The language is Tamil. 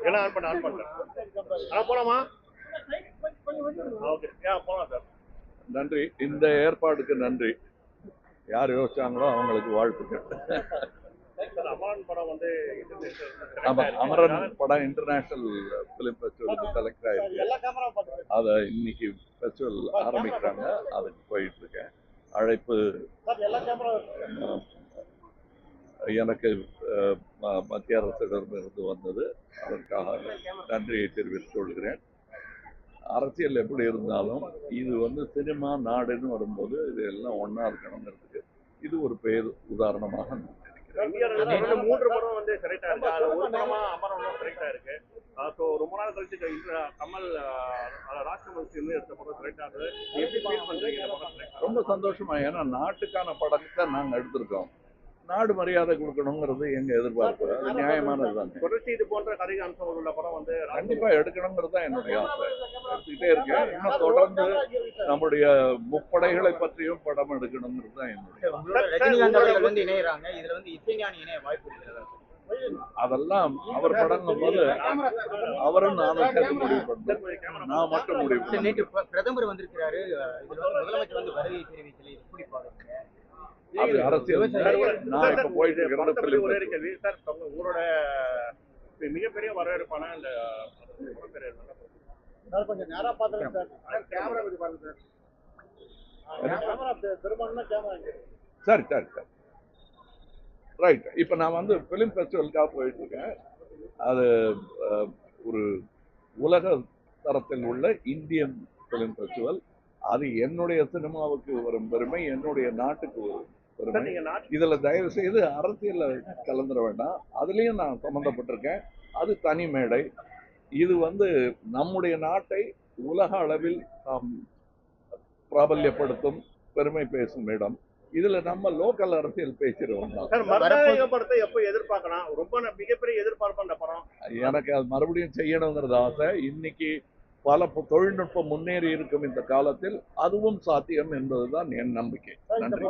எல்லாம் ஆன் பண்ண ஆன் பண்ணேன் ஆ போலாமா? ஓகே. யா போலாம் சார். நன்றி. இந்த ஏற்பாடுக்கு நன்றி. யார் யோசிச்சாங்களோ அவங்களுக்கு வாழ்த்துக்கள். சார் அமரன் படம் இன்டர்நேஷனல் பிலிம் ஃபெஸ்டிவலுக்கு செலக்ட் ஆயிருக்கு. அதை இன்னைக்கு ஃபெஸ்டிவல் ஆரம்பிக்கிறாங்க. அதுக்கு போயிட்டு இருக்கேன். அழைப்பு சார் எல்லா கேமரா அஹ், எனக்கு மத்திய அரசிடமிருந்து வந்தது. அதற்காக நன்றியை தெரிவித்துக் கொள்கிறேன். அரசியல் எப்படி இருந்தாலும் இது வந்து சினிமா நாடுன்னு வரும்போது இது எல்லாம் ஒண்ணா இருக்கணுங்கிறதுக்கு இது ஒரு பேர் உதாரணமாக நான் நினைக்கிறேன். இந்தியாவில் மூன்று படம் வந்து அதுல ஒரு படமா அமரன் செலக்ட் ஆயிருக்கு ஸோ ரொம்ப நாள் கழிச்சு கமல் சேர்ந்து எடுத்த படம் செலக்ட் ஆகுது எப்படி ஃபீல்? ரொம்ப சந்தோஷமா. ஏன்னா நாட்டுக்கான படத்தை நாங்க எடுத்திருக்கோம். நாடு மரியாதை கொடுக்கணுங்கிறது எங்க எதிர்பார்ப்பு. அது நியாயமானது தானே. தொடர்ச்சி இது போன்ற கதை அம்சங்கள் உள்ள படம் வந்து கண்டிப்பா எடுக்கணுங்கிறது தான் என்னுடைய ஆசை. எடுத்துக்கிட்டே இருக்கேன். இன்னும் தொடர்ந்து நம்முடைய முப்படைகளை பற்றியும் படம் எடுக்கணுங்கிறது தான் என்னுடைய ரஜினிகாந்த் வந்து இணையறாங்க. இதுல வந்து இசைஞானி இணைய வாய்ப்பு இருக்கிறதா அதெல்லாம் அவர் படங்கும் போது அவரும் நானும் சேர்த்து முடிவு பண்ணோம் நான் மட்டும் முடிவு பண்ணேன் நேற்று பிர- பிரதமர் வந்திருக்கிறாரு. அஹ் இதுல வந்து முதலமைச்சர் வந்து வருகை தெரிவிக்கல. எப்படி பாருங்க? அது அரசியல் நான் இப்ப போயிட்டு உங்களோட மிகப்பெரிய வரவேற்பான? சார் கொஞ்சம் நேரா பாத்துருங்க சார். கேமரா பத்தி பாருங்க சார். கேமரா பெரும்பாலும் கேமரா இங்க சரி சரி சரி. ரைட் இப்போ நான் வந்து ஃபிலிம் ஃபெஸ்டிவலுக்காக போயிட்டு இருக்கேன். அது ஒரு உலக தரத்தில் உள்ள இந்தியன் ஃபிலிம் ஃபெஸ்டிவல் அது என்னுடைய சினிமாவுக்கு வரும் பெருமை என்னுடைய நாட்டுக்கு வரும் இதுல தயவு செய்து அரசியல்ல கலந்துட வேண்டாம். அதுலயும் நான் சம்பந்தப்பட்டிருக்கேன். அது தனி மேடை. இது வந்து நம்முடைய நாட்டை உலக அளவில் நாம் பிராபல்யப்படுத்தும் பெருமை பேசும் இடம். இதுல நம்ம லோக்கல் அரசியல் மருதாயக படத்தை எப்போ எதிர்பார்க்கலாம்? ரொம்ப மிகப்பெரிய எதிர்பார்ப்பு படம். எனக்கு அது மறுபடியும் செய்யணுங்கிறது ஆசை. இன்னைக்கு பல தொழில்நுட்பம் முன்னேறி இருக்கும் இந்த காலத்தில் அதுவும் சாத்தியம் என்பதுதான் என் நம்பிக்கை. நன்றி.